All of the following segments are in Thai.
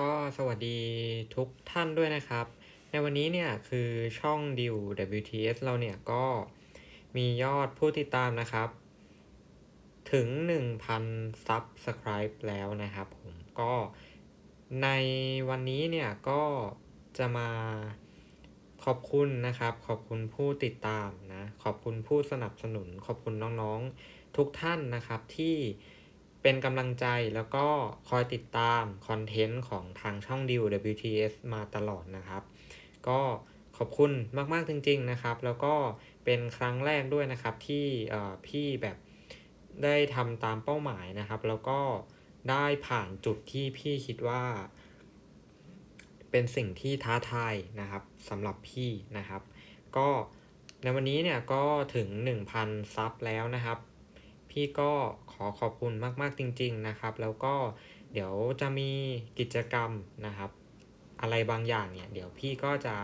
ก็สวัสดีทุกท่านด้วยนะครับ ในวันนี้เนี่ยคือช่องดิว WTS เราเนี่ยก็มียอดผู้ติดตามนะครับ ถึง 1,000 Subscribe แล้วนะครับผมก็ในวันนี้เนี่ยก็จะมาขอบคุณนะครับ ขอบคุณผู้ติดตามนะ ขอบคุณผู้สนับสนุน ขอบคุณน้องๆทุกท่านนะครับที่ เป็นกำลังใจแล้วก็คอยติดตามคอนเทนต์ของทางช่องดิว WTS มาตลอดนะครับ ก็ขอบคุณมาก ๆ จริง ๆ นะครับ แล้วก็เป็นครั้งแรกด้วยนะครับที่พี่แบบได้ทำตามเป้าหมายนะครับ แล้วก็ได้ผ่านจุดที่พี่คิดว่า เป็นสิ่งที่ท้าทายนะครับสำหรับพี่นะครับ ก็ในวันนี้เนี่ยก็ถึง 1,000 ซับแล้วนะครับ พี่ก็ขอขอบคุณมากๆจริง ๆนะครับ แล้วก็เดี๋ยวจะมีกิจกรรมนะครับ อะไรบางอย่างเนี่ย เดี๋ยวพี่ก็จะ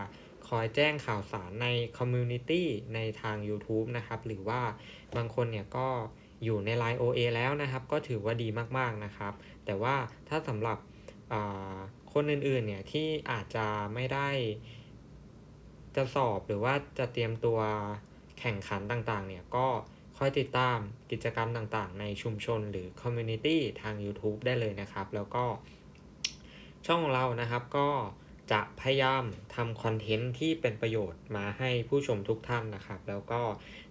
คอยแจ้งข่าวสารในคอมมูนิตี้ในทาง YouTube นะครับ หรือว่าบางคนเนี่ยก็อยู่ใน Line OA แล้วนะครับ ก็ถือว่าดีมากๆนะครับ แต่ว่าถ้าสำหรับคนอื่นๆเนี่ยที่อาจจะไม่ได้จะสอบหรือว่าจะเตรียมตัวแข่งขันต่างๆ เนี่ยก็ คอยติดตามกิจกรรมต่างๆ ในชุมชนหรือคอมมูนิตี้ทาง YouTube ได้เลยนะครับ แล้วก็ช่องของเรานะครับก็จะพยายามทำคอนเทนต์ที่เป็นประโยชน์มาให้ผู้ชมทุกท่านนะครับ แล้วก็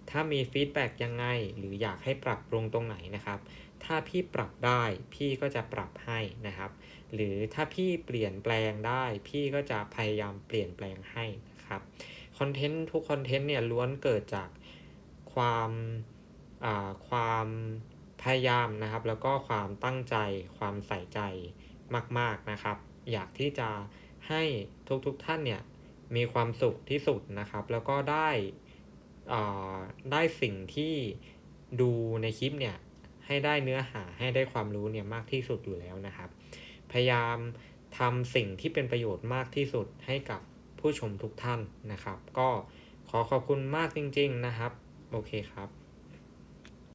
ถ้ามีฟีดแบ็กยังไง หรืออยากให้ปรับปรุงตรงไหนนะครับ ถ้าพี่ปรับได้พี่ก็จะปรับให้นะครับ หรือถ้าพี่เปลี่ยนแปลงได้ พี่ก็จะพยายามเปลี่ยนแปลงให้นะครับคอนเทนต์ทุกคอนเทนต์เนี่ยล้วนเกิดจากความ ความพยายามนะครับ แล้วก็ความตั้งใจ ความใส่ใจมาก ๆนะครับ อยากที่จะให้ทุกๆทท่านเนี่ยมีความสุขที่สุดนะครับ แล้วก็ได้ได้สิ่งที่ดูในคลิปเนี่ยให้ได้เนื้อหาให้ได้ความรู้เนี่ยมากที่สุดอยู่แล้วนะครับ พยายามทำสิ่งที่เป็นประโยชน์มากที่สุดให้กับผู้ชมทุกท่านนะครับ ก็ขอขอบคุณมากจริง ๆนะครับ โอเคครับ